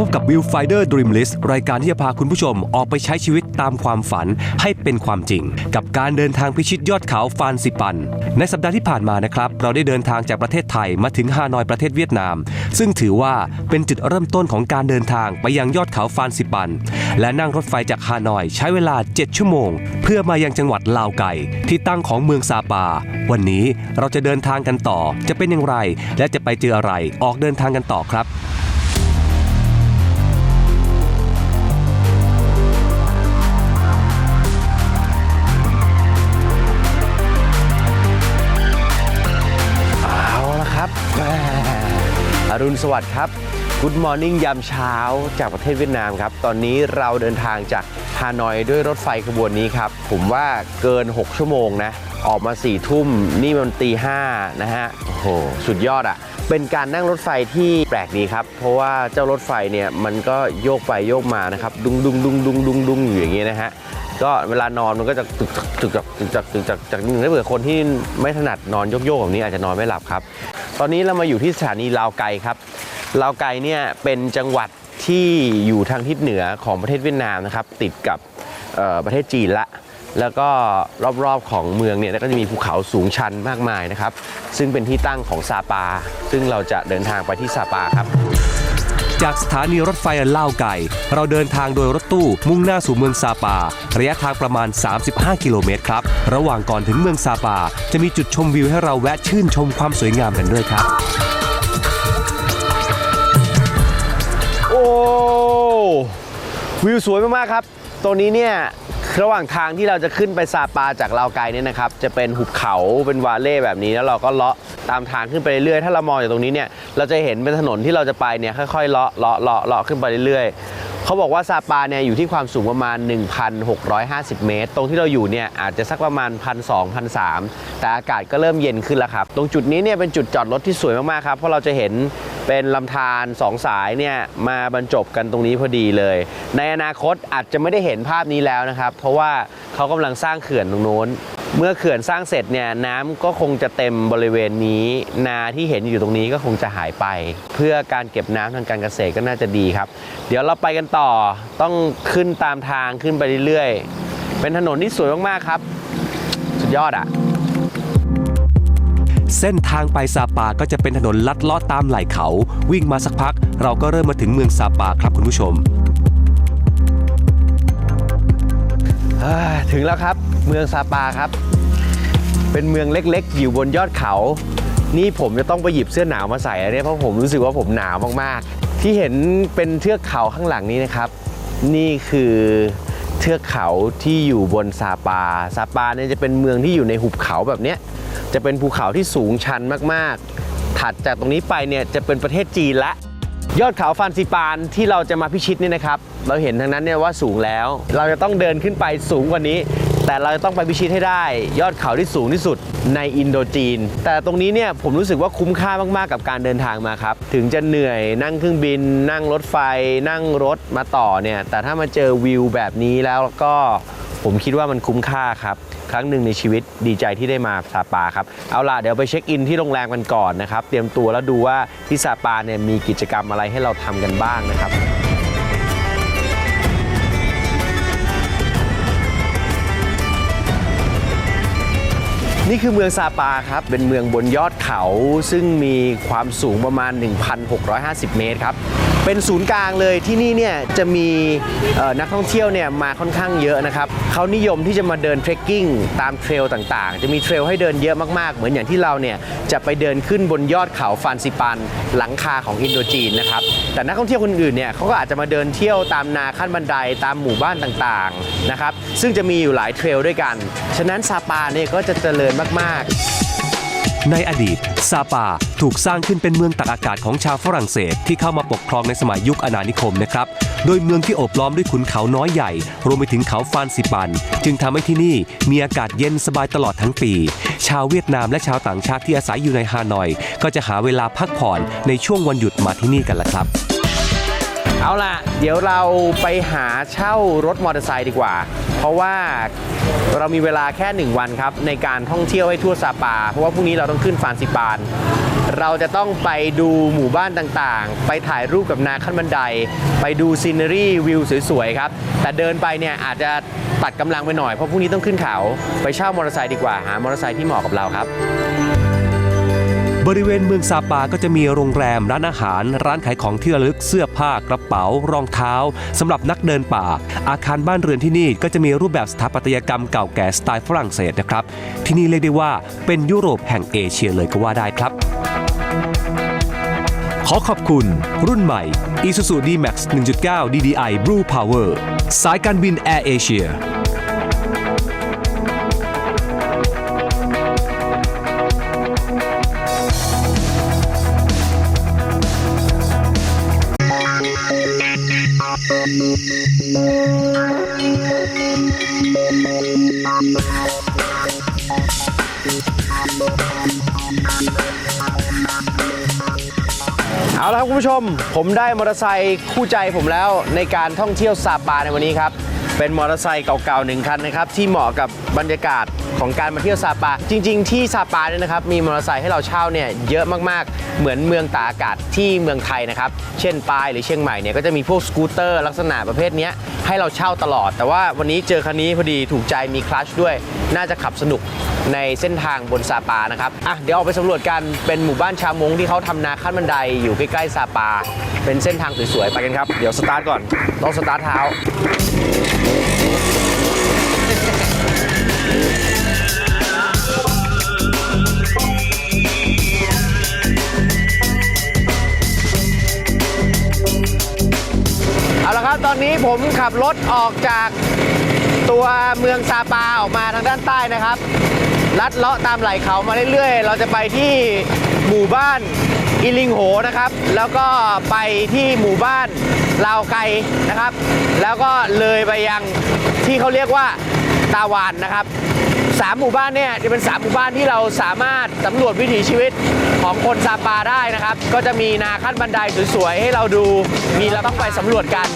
พบกับ Viewfinder Dream List รายการที่จะพาคุณผู้ชมออกไปใช้ชีวิตตามความฝันให้เป็นความจริง กับการเดินทางพิชิตยอดเขาฟานซิปัน ในสัปดาห์ที่ผ่านมานะครับ เราได้เดินทางจากประเทศไทยมาถึงฮานอยประเทศเวียดนาม ซึ่งถือว่าเป็นจุดเริ่มต้นของการเดินทางไปยังยอดเขาฟานซิปัน และนั่งรถไฟจากฮานอยใช้เวลา 7 ชั่วโมง เพื่อมายังจังหวัดลาวไก่ที่ตั้งของเมืองซาปา วันนี้เราจะเดินทางกันต่อ จะเป็นอย่างไร และจะไปเจออะไรออกเดินทางกันต่อครับ รุณสวัสดิ์ครับ Good Morning ยามเช้าจากประเทศเวียดนามครับ ตอนนี้เราเดินทางจากฮานอยด้วยรถไฟขบวนนี้ครับ ผมว่าเกิน 6 ชั่วโมงนะ ออกมา4ี่ทุ่มนี่มันตีห้านะฮะ โอ้โห สุดยอดอะ่ะ เป็นการนั่งรถไฟที่แปลกดีครับ เพราะว่าเจ้ารถไฟเนี่ยมันก็โยกไปโยกมานะครับ ดุงดุงดุงดุงดุงดุงอยู่อย่างนี้นะฮะก็เวลานอนมันก็จะตึกจักตึกจักตึกจักตึกจักจากนึงถ้าเผื่อคนที่ไม่ถนัดนอนโยกๆแบบนี้อาจจะนอนไม่หลับครับ ตอนนี้เรามาอยู่ที่สถานีลาวไกครับลาวไกเนี่ยเป็นจังหวัดที่อยู่ทางทิศเหนือของประเทศเวียดนามนะครับติดกับประเทศจีนละ แล้วก็รอบๆของเมืองเนี่ยก็จะมีภูเขาสูงชันมากมายนะครับ ซึ่งเป็นที่ตั้งของซาปา ซึ่งเราจะเดินทางไปที่ซาปาครับ จากสถานีรถไฟล่าวไก่ เราเดินทางโดยรถตู้มุ่งหน้าสู่เมืองซาปา ระยะทางประมาณ 35 กิโลเมตรครับ ระหว่างก่อนถึงเมืองซาปา จะมีจุดชมวิวให้เราแวะชื่นชมความสวยงามกันด้วยครับ โอ้ วิวสวยมากๆครับตรงนี้เนี่ย ระหว่างทางที่เราจะขึ้นไปซาปาจากลาวไกเนี่ยนะครับ จะเป็นหุบเขาเป็นวาเล่แบบนี้แล้วเราก็เลาะตามทางขึ้นไปเรื่อยๆถ้าเรามองจากตรงนี้เนี่ยเราจะเห็นเป็นถนนที่เราจะไปเนี่ยค่อยๆเลาะเลาะเลาะเลาะขึ้นไปเรื่อยๆเขาบอกว่าซาปาเนี่ยอยู่ที่ความสูงประมาณ 1,650 เมตร ตรงที่เราอยู่เนี่ยอาจจะสักประมาณ 1,200 1,300แต่อากาศก็เริ่มเย็นขึ้นแล้วครับ ตรงจุดนี้เนี่ยเป็นจุดจอดรถที่สวยมากๆครับเพราะเราจะเห็น เป็นลำธารสองสายเนี่ยมาบรรจบกันตรงนี้พอดีเลย ในอนาคตอาจจะไม่ได้เห็นภาพนี้แล้วนะครับ เพราะว่าเขากำลังสร้างเขื่อนตรงโน้น เมื่อเขื่อนสร้างเสร็จเนี่ยน้ำก็คงจะเต็มบริเวณนี้ นาที่เห็นอยู่ตรงนี้ก็คงจะหายไป เพื่อการเก็บน้ำทางการเกษตรก็น่าจะดีครับ เดี๋ยวเราไปกันต่อต้องขึ้นตามทางขึ้นไปเรื่อยๆเป็นถนนที่สวยมากๆครับ สุดยอดอะ เส้นทางไปซาปาก็จะเป็นถนนลัดเลาะตามไหล่เขา วิ่งมาสักพัก เราก็เริ่มมาถึงเมืองซาปาครับคุณผู้ชมถึงแล้วครับเมืองซาปาครับ เป็นเมืองเล็กๆ อยู่บนยอดเขา นี่ผมจะต้องไปหยิบเสื้อหนาวมาใส่แล้วเนี่ยเพราะผมรู้สึกว่าผมหนาวมากๆ ที่เห็นเป็นเทือกเขาข้างหลังนี้นะครับ นี่คือเทือกเขาที่อยู่บนซาปาซาปาเนี่ยจะเป็นเมืองที่อยู่ในหุบเขาแบบเนี้ย จะเป็นภูเขาที่สูงชันมากๆ ถัดจากตรงนี้ไปเนี่ยจะเป็นประเทศจีนละยอดเขาฟานซิปานที่เราจะมาพิชิตเนี่ยนะครับ เราเห็นทางนั้นเนี่ยว่าสูงแล้ว เราจะต้องเดินขึ้นไปสูงกว่านี้ แต่เราจะต้องไปพิชิตให้ได้ ยอดเขาที่สูงที่สุดในอินโดจีน แต่ตรงนี้เนี่ยผมรู้สึกว่าคุ้มค่ามากๆกับการเดินทางมาครับ ถึงจะเหนื่อยนั่งเครื่องบิน นั่งรถไฟ นั่งรถมาต่อเนี่ยแต่ถ้ามาเจอวิวแบบนี้แล้วก็ ผมคิดว่ามันคุ้มค่าครับ ครั้งหนึ่งในชีวิตดีใจที่ได้มาซาปาครับ เอาล่ะ เดี๋ยวไปเช็คอินที่โรงแรมกันก่อนนะครับ เตรียมตัวแล้วดูว่าที่ซาปาเนี่ยมีกิจกรรมอะไรให้เราทำกันบ้างนะครับ นี่คือเมืองซาปาครับเป็นเมืองบนยอดเขา ซึ่งมีความสูงประมาณ 1,650 เมตรครับเป็นศูนย์กลางเลยที่นี่เนี่ยจะมีนักท่องเที่ยวเนี่ยมาค่อนข้างเยอะนะครับเขานิยมที่จะมาเดินเทรคกิ้งตามเทรลต่างๆ จะมีเทรลให้เดินเยอะมากๆ เหมือนอย่างที่เราเนี่ยจะไปเดินขึ้นบนยอดเขาฟานซิปันหลังคาของอินโดจีนนะครับแต่นักท่องเที่ยวคนอื่นเนี่ยเขาก็อาจจะมาเดินเที่ยวตามนาขั้นบันไดตามหมู่บ้านต่างๆนะครับซึ่งจะมีอยู่หลายเทรลด้วยกัน ฉะนั้นซาปาเนี่ยก็จะเจริญมาก ๆในอดีต ซาปาถูกสร้างขึ้นเป็นเมืองตักอากาศของชาวฝรั่งเศสที่เข้ามาปกครองในสมัยยุคอาณานิคมนะครับ โดยเมืองที่โอบล้อมด้วยขุนเขาน้อยใหญ่ รวมไปถึงเขาฟานซิปัน จึงทำให้ที่นี่มีอากาศเย็นสบายตลอดทั้งปี ชาวเวียดนามและชาวต่างชาติที่อาศัยอยู่ในฮานอย ก็จะหาเวลาพักผ่อนในช่วงวันหยุดมาที่นี่กันละครับ เอาล่ะ เดี๋ยวเราไปหาเช่ารถมอเตอร์ไซค์ดีกว่า เพราะว่า เรามีเวลาแค่ 1 วันครับในการท่องเที่ยวให้ทั่วซาปา เพราะว่าพรุ่งนี้เราต้องขึ้นฟานซิปาน เราจะต้องไปดูหมู่บ้านต่างๆ ไปถ่ายรูปกับนาขั้นบันได ไปดูซีนอรีวิวสวยๆครับ แต่เดินไปเนี่ยอาจจะตัดกำลังไปหน่อยเพราะพรุ่งนี้ต้องขึ้นเขา ไปเช่ามอเตอร์ไซค์ดีกว่าหามอเตอร์ไซค์ที่เหมาะกับเราครับ บริเวณเมืองซาปาก็จะมีโรงแรมร้านอาหาร ร้านขายของที่ระลึกเสื้อผ้ากระเป๋ารองเท้าสำหรับนักเดินป่า อาคารบ้านเรือนที่นี่ก็จะมีรูปแบบสถาปัตยกรรมเก่าแก่สไตล์ฝรั่งเศสนะครับ ที่นี่เรียกได้ว่าเป็นยุโรปแห่งเอเชียเลยก็ว่าได้ครับขอขอบคุณ รุ่นใหม่ Isuzu D-Max 1.9 DDI Blue Power สายการบิน Air Asia เอาละครับคุณผู้ชม ผมได้มอเตอร์ไซค์คู่ใจผมแล้วในการท่องเที่ยวซาปาในวันนี้ครับ เป็นมอเตอร์ไซค์เก่าๆหนึ่งคันนะครับที่เหมาะกับบรรยากาศของการมาเที่ยวซาปา จริง ๆ ที่ซาปาเนี่ยนะครับมีมอเตอร์ไซค์ให้เราเช่าเนี่ยเยอะมากๆ เหมือนเมืองตากอากาศที่เมืองไทยนะครับเช่นปายหรือเชียงใหม่เนี่ยก็จะมีพวกสกูตเตอร์ลักษณะประเภทนี้ให้เราเช่าตลอด แต่ว่าวันนี้เจอคันนี้พอดีถูกใจมีคลัชด้วย น่าจะขับสนุกในเส้นทางบนซาปานะครับอะเดี๋ยวออกไปสำรวจกันเป็นหมู่บ้านชาวมงที่เขาทำนาขั้นบันไดอยู่ใกล้ๆซาปา เป็นเส้นทางสวยๆไปกันครับเดี๋ยวสตาร์ทก่อนต้องสตาร์ทเท้าเอาละครับตอนนี้ผมขับรถออกจากตัวเมืองซาปาออกมาทางด้านใต้นะครับ ลัดเลาะตามไหล่เขามาเรื่อยๆ เราจะไปที่หมู่บ้านอิลิงโหนะครับ แล้วก็ไปที่หมู่บ้านลาวไกนะครับ แล้วก็เลยไปยังที่เขาเรียกว่าตาวานนะครับสามหมู่บ้านเนี่ยจะเป็นสามหมู่บ้านที่เราสามารถสำรวจวิถีชีวิตของคนซาปาได้นะครับ ก็จะมีนาขั้นบันไดสวยๆให้เราดูมีเราต้องไปสำรวจกัน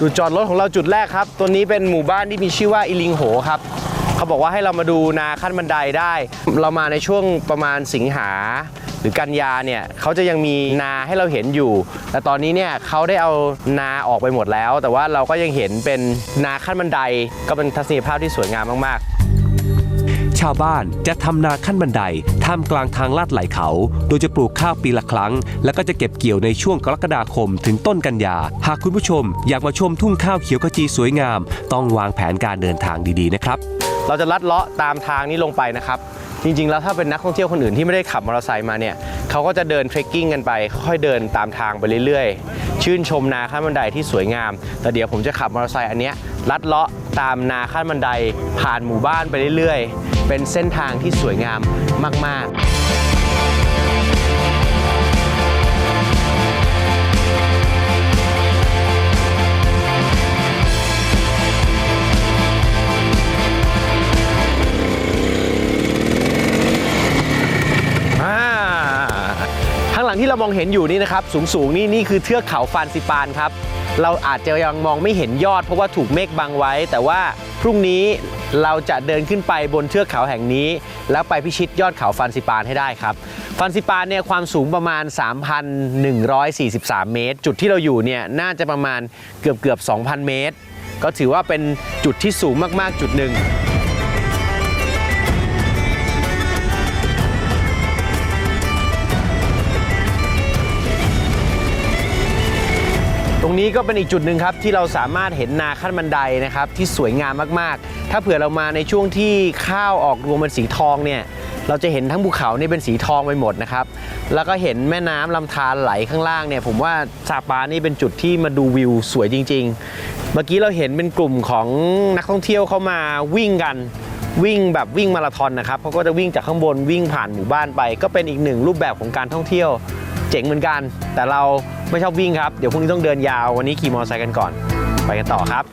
จุดจอดรถของเราจุดแรกครับ ตัวนี้เป็นหมู่บ้านที่มีชื่อว่าอิลิงโหครับเขาบอกว่าให้เรามาดูนาขั้นบันไดได้ เรามาในช่วงประมาณสิงหาหรือกันยาเนี่ยเขาจะยังมีนาให้เราเห็นอยู่ แต่ตอนนี้เนี่ยเขาได้เอานาออกไปหมดแล้ว แต่ว่าเราก็ยังเห็นเป็นนาขั้นบันไดก็เป็นทัศนียภาพที่สวยงามมากๆ ชาวบ้านจะทำนาขั้นบันไดท่ามกลางทางลาดไหลเขา โดยจะปลูกข้าวปีละครั้ง แล้วก็จะเก็บเกี่ยวในช่วงกรกฎาคมถึงต้นกันยา หากคุณผู้ชม อยากมาชมทุ่งข้าวเขียวขจีสวยงาม ต้องวางแผนการเดินทางดีๆนะครับ เราจะลัดเลาะตามทางนี้ลงไปนะครับ จริงๆ แล้วถ้าเป็นนักท่องเที่ยวคนอื่นที่ไม่ได้ขับมอเตอร์ไซค์มาเนี่ยเขาก็จะเดินเทรคกิ้งกันไป ค่อยเดินตามทางไปเรื่อยๆ ชื่นชมนาขั้นบันไดที่สวยงาม แต่เดี๋ยวผมจะขับมอเตอร์ไซค์อันเนี้ยลัดเลาะตามนาขั้นบันไดผ่านหมู่บ้านไปเรื่อยๆ เป็นเส้นทางที่สวยงามมากๆ องเห็นอยู่นี่นะครับสูงสูงๆนี่นี่คือเทือกเขาฟานซิปานครับ เราอาจจะยังมองไม่เห็นยอดเพราะว่าถูกเมฆบังไว้ แต่ว่าพรุ่งนี้เราจะเดินขึ้นไปบนเทือกเขาแห่งนี้ แล้วไปพิชิตยอดเขาฟันซิปานให้ได้ครับฟันซิปานเนี่ยความสูงประมาณ 3,143 เมตร จุดที่เราอยู่เนี่ยน่าจะประมาณเกือบเกือบ 2,000 เมตร ก็ถือว่าเป็นจุดที่สูงมากๆจุดหนึ่ง นี้ก็เป็นอีกจุดหนึ่งครับที่เราสามารถเห็นนาขั้นบันไดนะครับที่สวยงามมากๆ ถ้าเผื่อเรามาในช่วงที่ข้าวออกรวงเป็นสีทองเนี่ยเราจะเห็นทั้งภูเขานี่เป็นสีทองไปหมดนะครับ แล้วก็เห็นแม่น้ำลำธารไหลข้างล่างเนี่ย ผมว่าซาปานี่เป็นจุดที่มาดูวิวสวยจริง ๆ เมื่อกี้เราเห็นเป็นกลุ่มของนักท่องเที่ยวเข้ามาวิ่งกันวิ่งแบบวิ่งมาราธอนนะครับเขาก็จะวิ่งจากข้างบนวิ่งผ่านหมู่บ้านไป ก็เป็นอีกหนึ่งรูปแบบของการท่องเที่ยว เจ๋งเหมือนกัน แต่เราไม่ชอบวิ่งครับ เดี๋ยวพรุ่งนี้ต้องเดินยาววันนี้ขี่มอเตอร์ไซค์กันก่อน ไปกันต่อครับ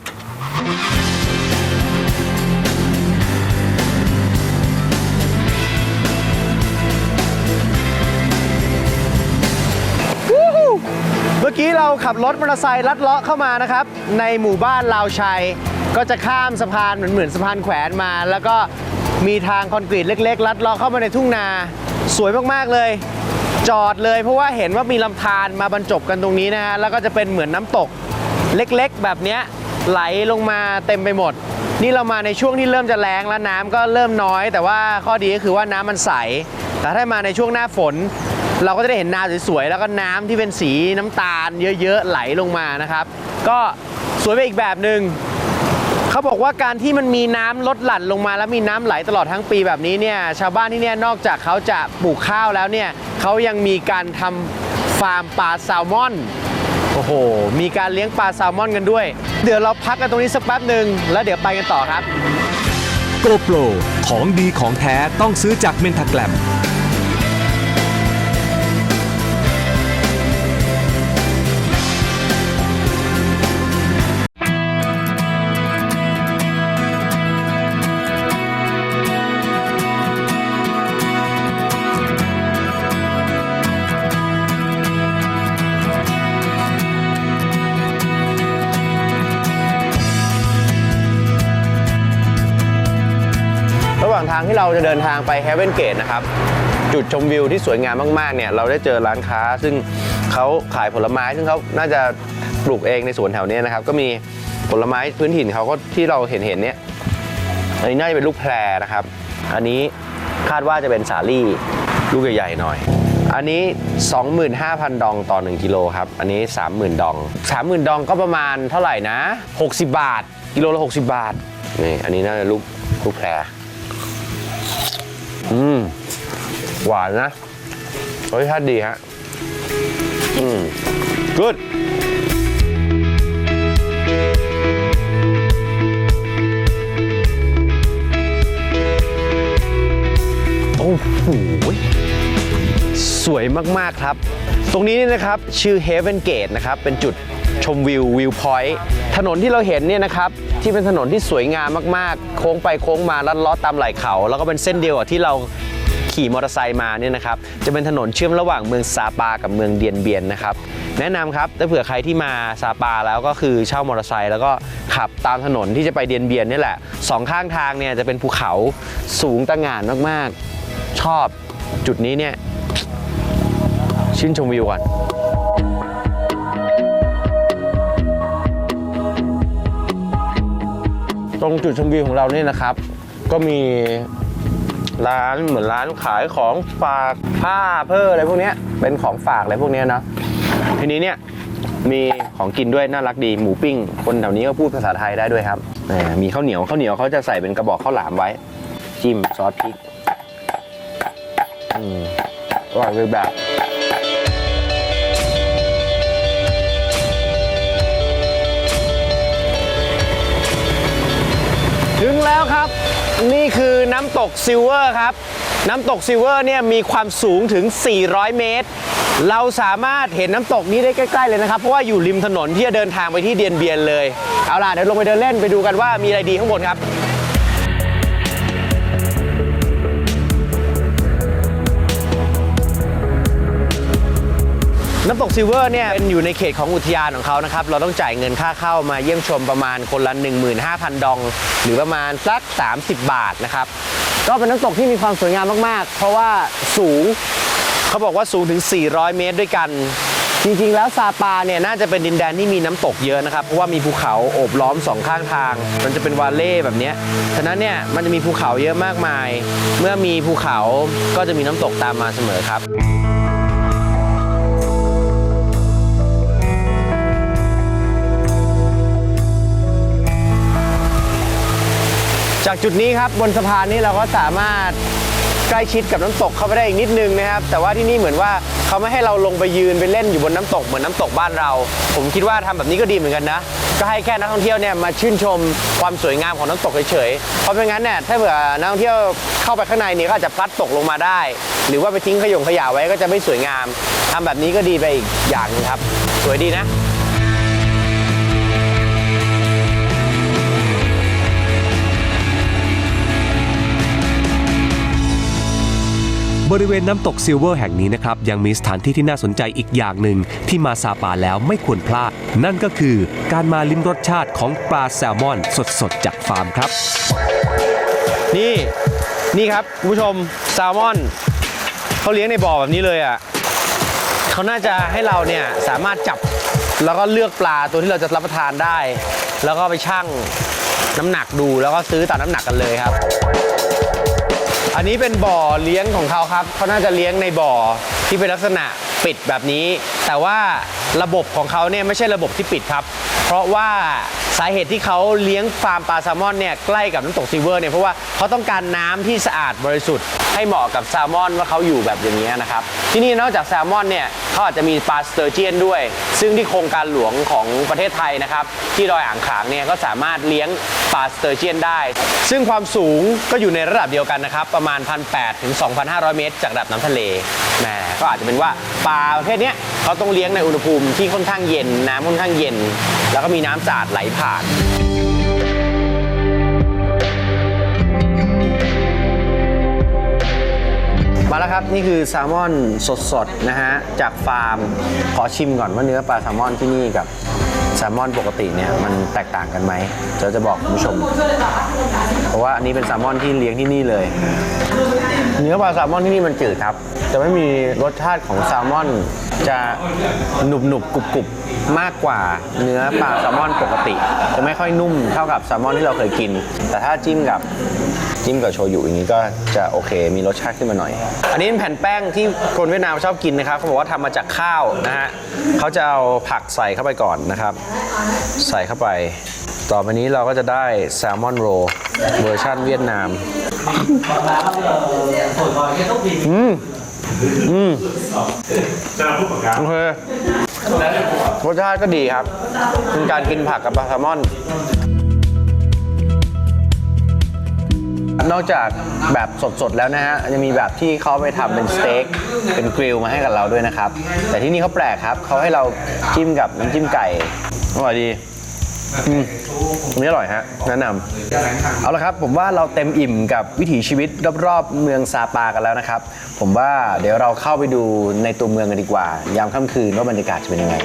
เมื่อกี้เราขับรถมอเตอร์ไซค์ลัดเลาะเข้ามานะครับ ในหมู่บ้านลาวชัย ก็จะข้ามสะพานเหมือนเหมือนสะพานแขวนมา แล้วก็มีทางคอนกรีตเล็ก ๆ ลัดเลาะเข้ามาในทุ่งนา สวยมาก ๆ เลย จอดเลยเพราะว่าเห็นว่ามีลำธารมาบรรจบกันตรงนี้นะฮะแล้วก็จะเป็นเหมือนน้ำตกเล็กๆ แบบนี้ไหลลงมาเต็มไปหมด นี่เรามาในช่วงที่เริ่มจะแล้งแล้วน้ำก็เริ่มน้อย แต่ว่าข้อดีก็คือว่าน้ำมันใส แต่ถ้ามาในช่วงหน้าฝน เราก็จะได้เห็นนาสวยๆแล้วก็น้ำที่เป็นสีน้ำตาลเยอะๆไหลลงมานะครับ ก็สวยไปอีกแบบหนึ่ง เขาบอกว่าการที่มันมีน้ำลดหลั่นลงมา แล้วมีน้ำไหลตลอดทั้งปีแบบนี้เนี่ยชาวบ้านที่เนี่ยนอกจากเขาจะปลูกข้าวแล้วเนี่ยเขายังมีการทำฟาร์มปลาแซลมอนโอ้โห มีการเลี้ยงปลาแซลมอนกันด้วย เดี๋ยวเราพักกันตรงนี้สักแป๊บหนึ่งแล้วเดี๋ยวไปกันต่อครับโกโปรของดีของแท้ต้องซื้อจากเมนทาแกลม ระหว่างทางที่เราจะเดินทางไป Heaven Gate นะครับจุดชมวิวที่สวยงามมากๆเนี่ยเราได้เจอร้านค้า ซึ่งเขาขายผลไม้ซึ่งเขาน่าจะปลูกเองในสวนแถวเนี้ยนะครับ ก็มีผลไม้พื้นถิ่นเขาก็ที่เราเห็นเห็นเนี่ยอันนี้น่าจะเป็นลูกแพรนะครับ อันนี้คาดว่าจะเป็นสาลี่ลูกใหญ่ๆหน่อย อันนี้ 25,000 ดองต่อ 1 กิโลครับ อันนี้ 30,000 ดอง 30,000 ดองก็ประมาณเท่าไหร่นะ 60 บาท กิโลละ 60 บาท นี่ อันนี้น่าจะลูกลูกแพร อืม หวานนะรสชาติดีฮะ อืม good โอ้โหสวยมาก ๆ ครับ ตรงนี้เนี่ยนะครับชื่อ Heaven Gate นะครับ เป็นจุดชมวิววิวพอยต์ถนนที่เราเห็นเนี่ยนะครับ ที่เป็นถนนที่สวยงามมากๆ โค้งไปโค้งมาลัดลาะตามไหล่เขา แล้วก็เป็นเส้นเดียวกับที่เราขี่มอเตอร์ไซค์มาเนี่ยนะครับจะเป็นถนนเชื่อมระหว่างเมืองซาปากับเมืองเดียนเบียนนะครับแนะนำครับถ้าเผื่อใครที่มาซาปาแล้วก็คือเช่ามอเตอร์ไซค์แล้วก็ขับตามถนนที่จะไปเดียนเบียนนี่แหละสองข้างทางเนี่ยจะเป็นภูเขาสูงตะหง่านมากๆ ชอบจุดนี้เนี่ยชื่นชมวิวก่อน รงจุดชมวิวของเราเนี่ยนะครับ ก็มีร้านเหมือนร้านขายของฝากผ้าเพื่ออะไรพวกเนี้ยเป็นของฝากอะไรพวกเนี้ยนะทีนี้เนี่ยมีของกินด้วยน่ารักดีหมูปิ้ง คนแถวนี้ก็พูดภาษาไทยได้ด้วยครับมีข้าวเหนียวข้าวเหนียวเขาจะใส่เป็นกระบอกข้าวหลามไว้ จิ้มซอสพริกอืมอร่อยเลยแบบ ถึงแล้วครับ นี่คือน้ำตกซิลเวอร์ครับ น้ำตกซิลเวอร์เนี่ยมีความสูงถึง 400 เมตร เราสามารถเห็นน้ำตกนี้ได้ใกล้ ๆ เลยนะครับ เพราะว่าอยู่ริมถนนที่จะเดินทางไปที่เดียนเบียนเลย เอาล่ะ เดี๋ยวลงไปเดินเล่นไปดูกันว่ามีอะไรดีข้างบนครับ น้ำตกซิลเวอร์เนี่ยเป็นอยู่ในเขตของอุทยานของเขานะครับ เราต้องจ่ายเงินค่าเข้ามาเยี่ยมชมประมาณคนละ 15,000 ดอง หรือประมาณสัก 30 บาทนะครับ ก็เป็นน้ำตกที่มีความสวยงามมาก ๆ เพราะว่าสูงเขาบอกว่าสูงถึง 400 เมตรด้วยกันจริงๆ แล้วซาปาเนี่ยน่าจะเป็นดินแดนที่มีน้ำตกเยอะนะครับ เพราะว่ามีภูเขาโอบล้อมสองข้างทาง มันจะเป็นวาเล่แบบนี้ฉะนั้นเนี่ยมันจะมีภูเขาเยอะมากมาย เมื่อมีภูเขาก็จะมีน้ำตกตามมาเสมอครับ จากจุดนี้ครับบนสะพานนี้เราก็สามารถใกล้ชิดกับน้ำตกเข้าไปได้อีกนิดนึงนะครับ แต่ว่าที่นี่เหมือนว่าเขาไม่ให้เราลงไปยืนไปเล่นอยู่บนน้ำตกเหมือนน้ำตกบ้านเรา ผมคิดว่าทำแบบนี้ก็ดีเหมือนกันนะ ก็ให้แค่นักท่องเที่ยวเนี่ยมาชื่นชมความสวยงามของน้ำตกเฉยๆ เพราะไม่งั้นเนี่ยถ้าเผื่อนักท่องเที่ยวเข้าไปข้างในเนี่ยก็อาจจะพลัดตกลงมาได้ หรือว่าไปทิ้งขยงขยะไว้ก็จะไม่สวยงามทำแบบนี้ก็ดีไปอีกอย่างนึงครับ สวยดีนะ บริเวณน้ำตกซิลเวอร์แห่งนี้นะครับยังมีสถานที่ที่น่าสนใจอีกอย่างหนึ่งที่มาซาปาแล้วไม่ควรพลาด นั่นก็คือการมาลิ้มรสชาติของปลาแซลมอนสดๆ จากฟาร์มครับ นี่นี่ครับคุณผู้ชมแซลมอนเขาเลี้ยงในบ่อแบบนี้เลยอะเขาน่าจะให้เราเนี่ยสามารถจับแล้วก็เลือกปลาตัวที่เราจะรับประทานได้ แล้วก็ไปชั่งน้ำหนักดูแล้วก็ซื้อตามน้ำหนักกันเลยครับ อันนี้เป็นบ่อเลี้ยงของเขาครับ เขาน่าจะเลี้ยงในบ่อที่เป็นลักษณะปิดแบบนี้ แต่ว่าระบบของเขาเนี่ยไม่ใช่ระบบที่ปิดครับ เพราะว่าสาเหตุที่เขาเลี้ยงฟาร์มปลาแซลมอนเนี่ยใกล้กับน้ำตกซีเวอร์เนี่ยเพราะว่าเขาต้องการน้ำที่สะอาดบริสุทธิ์ ให้เหมาะกับแซลมอนว่าเขาอยู่แบบอย่างนี้นะครับ ที่นี่นอกจากแซลมอนเนี่ยเขาอาจจะมีปลาสเตอร์เจียนด้วย ซึ่งที่โครงการหลวงของประเทศไทยนะครับ ที่ดอยอ่างขางเนี่ยก็สามารถเลี้ยงปลาสเตอร์เจียนได้ ซึ่งความสูงก็อยู่ในระดับเดียวกันนะครับ ประมาณ 1,800ถึง2,500 เมตร จากระดับน้ำทะเลแหมก็อาจจะเป็นว่าปลาประเภทนี้เขาต้องเลี้ยงในอุณหภูมิที่ค่อนข้างเย็นน้ำค่อนข้างเย็น แล้วก็มีน้ำสะอาดไหลผ่าน มาแล้วครับ นี่คือแซลมอนสดๆนะฮะจากฟาร์มขอชิมก่อนว่าเนื้อปลาแซลมอนที่นี่กับแซลมอนปกติเนี่ยมันแตกต่างกันไหมเดี๋ยวจะบอกคุณผู้ชม เพราะว่าอันนี้เป็นแซลมอนที่เลี้ยงที่นี่เลย เนื้อปลาแซลมอนที่นี่มันจืดครับ จะไม่มีรสชาติของแซลมอนจะหนุบหนุบกรุบกรุบมากกว่าเนื้อปลาแซลมอนปกติ จะไม่ค่อยนุ่มเท่ากับแซลมอนที่เราเคยกิน แต่ถ้าจิ้มกับ จิ้มกับโชยุอย่างนี้ก็จะโอเคมีรสชาติขึ้นมาหน่อย อันนี้เป็นแผ่นแป้งที่คนเวียดนามชอบกินนะครับเขาบอกว่าทำมาจากข้าวนะฮะเขาจะเอาผักใส่เข้าไปก่อนนะครับ ใส่เข้าไป ต่อไปนี้เราก็จะได้แซลมอนโรเวอร์ชันเวียดนามอืมอืมโอเครสชาติก็ดีครับเป็นการกินผักกับปลาแซลมอน นอกจากแบบสดๆแล้วนะฮะยังมีแบบที่เขาไปทำเป็นสเต็กเป็นกริลมาให้กับเราด้วยนะครับ แต่ที่นี่เขาแปลกครับเขาให้เราจิ้มกับน้ำจิ้มไก่อร่อยดีอืมอันนี้อร่อยฮะแนะนำเอาละครับ ผมว่าเราเต็มอิ่มกับวิถีชีวิตรอบๆเมืองซาปากันแล้วนะครับ ผมว่าเดี๋ยวเราเข้าไปดูในตัวเมืองกันดีกว่า ยามค่ำคืนว่าบรรยากาศจะเป็นยังไง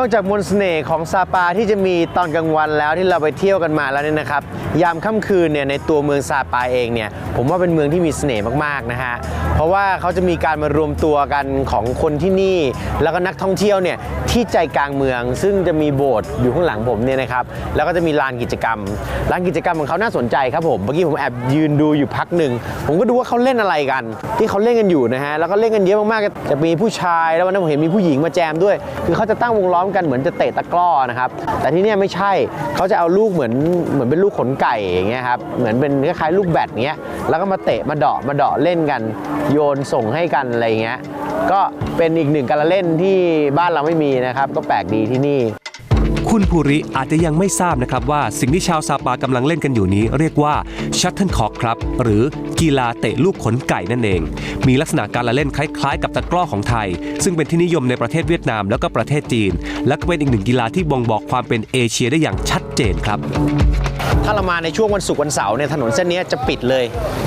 อกจากมนต์เสน่ห์ของซาปาที่จะมีตอนกลางวันแล้วที่เราไปเที่ยวกันมาแล้วเนี่ยนะครับยามค่ำคืนเนี่ยในตัวเมืองซาปาเองเนี่ยผมว่าเป็นเมืองที่มีเสน่ห์มากๆนะฮะเพราะว่าเขาจะมีการมารวมตัวกันของคนที่นี่ แล้วก็นักท่องเที่ยวเนี่ยที่ใจกลางเมือง ซึ่งจะมีโบสถ์อยู่ข้างหลังผมเนี่ยนะครับแล้วก็จะมีลานกิจกรรมลานกิจกรรมของเขาน่าสนใจครับผมเมื่อกี้ผมแอบยืนดูอยู่พักหนึ่งผมก็ดูว่าเขาเล่นอะไรกัน ที่เขาเล่นกันอยู่นะฮะแล้วก็เล่นกันเยอะมากๆจะมีผู้ชายแล้ววันนั้นผมเห็นมีผู้หญิงมาแจมด้วย คือเขาจะตั้งวงล้อมกันเหมือนจะเตะตะกร้อนะครับ แต่ที่นี่ไม่ใช่เขาจะเอาลูกเหมือนเหมือนเป็นลูกขนไก่อย่างเงี้ยครับเหมือนเป็นคล้ายๆลูกแบดเงี้ยแล้วก็มาเตะมาเดาะมาเดาะเล่นกัน โยนส่งให้กันอะไรเงี้ยก็เป็นอีกหนึ่งการเล่นที่บ้านเราไม่มีนะครับก็แปลกดีที่นี่ คุณภูริอาจจะยังไม่ทราบนะครับว่าสิ่งที่ชาวซาปากำลังเล่นกันอยู่นี้ เรียกว่าชัตเทิลคอกครับ หรือกีฬาเตะลูกขนไก่นั่นเอง มีลักษณะการละเล่นคล้ายๆ กับตะกร้อของไทย ซึ่งเป็นที่นิยมในประเทศเวียดนามแล้วก็ประเทศจีน และก็เป็นอีกหนึ่งกีฬาที่บ่งบอกความเป็นเอเชียได้อย่างชัดเจนครับ ถ้าเรามาในช่วงวันศุกร์วันเสาร์เนี่ยถนนเส้นนี้จะปิดเลย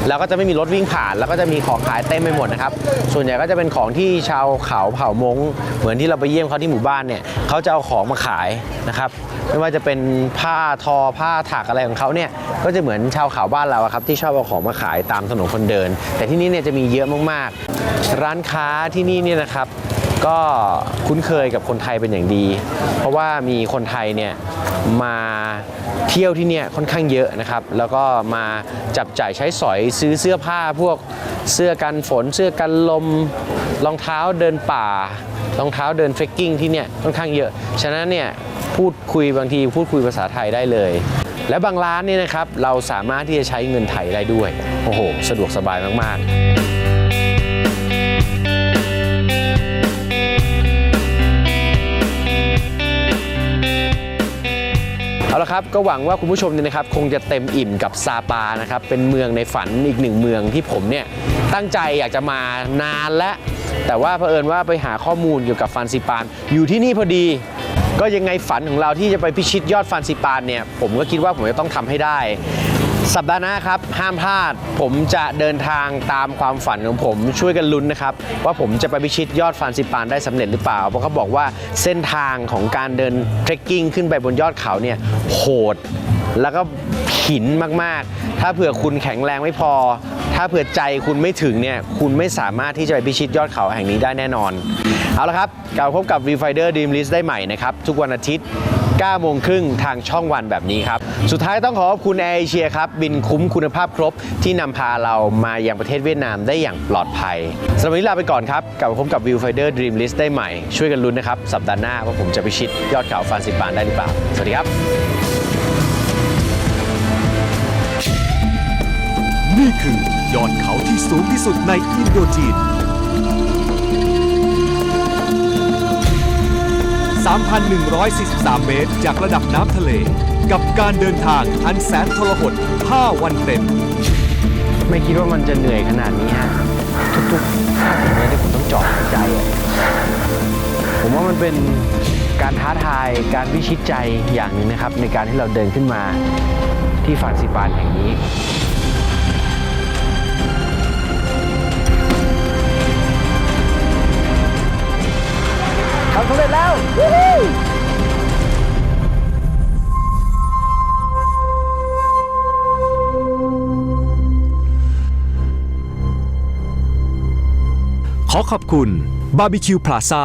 แล้วก็จะไม่มีรถวิ่งผ่าน แล้วก็จะมีของขายเต็มไปหมดนะครับ ส่วนใหญ่ก็จะเป็นของที่ชาวเขาเผ่ามงเหมือนที่เราไปเยี่ยมเขาที่หมู่บ้านเนี่ยเขาจะเอาของมาขายนะครับไม่ว่าจะเป็นผ้าทอผ้าถักอะไรของเขาเนี่ยก็จะเหมือนชาวเขาบ้านเราครับที่ชอบเอาของมาขายตามถนนคนเดิน แต่ที่นี่เนี่ยจะมีเยอะมากๆ ร้านค้าที่นี่เนี่ยนะครับก็คุ้นเคยกับคนไทยเป็นอย่างดี เพราะว่ามีคนไทยเนี่ย มาเที่ยวที่เนี่ยค่อนข้างเยอะนะครับ แล้วก็มาจับจ่ายใช้สอยซื้อเสื้อผ้าพวกเสื้อกันฝน เสื้อกันลมรองเท้าเดินป่ารองเท้าเดินเฟกกิ้งที่เนี่ยค่อนข้างเยอะ ฉะนั้นเนี่ยพูดคุยบางทีพูดคุยภาษาไทยได้เลย และบางร้านเนี่ยนะครับเราสามารถที่จะใช้เงินไทยได้ด้วย โอ้โห สะดวกสบายมาก ๆ เอาละครับก็หวังว่าคุณผู้ชมเนี่ยนะครับคงจะเต็มอิ่มกับซาปานะครับเป็นเมืองในฝันอีกหนึ่งเมืองที่ผมเนี่ยตั้งใจอยากจะมานานแล้วแต่ว่าเผอิญว่าไปหาข้อมูลเกี่ยวกับฟันซิปานอยู่ที่นี่พอดี ก็ยังไงฝันของเราที่จะไปพิชิตยอดฟันซิปานเนี่ยผมก็คิดว่าผมจะต้องทำให้ได้ สัปดาห์หน้าครับ ห้ามพลาด ผมจะเดินทางตามความฝันของผมช่วยกันลุ้นนะครับ ว่าผมจะไปพิชิตยอดฟานซิปานได้สำเร็จหรือเปล่า เพราะเขาบอกว่าเส้นทางของการเดินเทรคกิ้งขึ้นไปบนยอดเขาเนี่ยโหด แล้วก็หินมากๆ ถ้าเผื่อคุณแข็งแรงไม่พอ ถ้าเผื่อใจคุณไม่ถึงเนี่ยคุณไม่สามารถที่จะไปพิชิตยอดเขาแห่งนี้ได้แน่นอน เอาละครับกลับพบกับ Viewfinder Dream List ได้ใหม่นะครับ ทุกวันอาทิตย์9โมงครึ่งทางช่องวันแบบนี้ครับ สุดท้ายต้องขอขอบคุณแอร์เอเชียครับ บินคุ้มคุณภาพครบที่นำพาเรามายังประเทศเวียดนามได้อย่างปลอดภัยสำหรับวันนี้ลาไปก่อนครับ กลับมาพบกับ Viewfinder Dream List ได้ใหม่ ช่วยกันลุ้นนะครับ สัปดาห์หน้าว่าผมจะไปชิดยอดเขาฟานซิปานได้หรือเปล่า สวัสดีครับ นี่คือยอดเขาที่สูงที่สุดในอินโดจีน 3,143 เมตร จากระดับน้ำทะเล กับการเดินทางอันแสนทรหด 5 วันเต็ม ไม่คิดว่ามันจะเหนื่อยขนาดนี้ฮะทุกๆห้าสิบเมตรที่ผมต้องจอดหายใจอะผมว่ามันเป็นการท้าทายการวิชิตใจอย่างหนึ่งนะครับ ในการที่เราเดินขึ้นมาที่ฟานซิปานแห่งนี้ ขอขอบคุณบาร์บีคิวพลาซ่า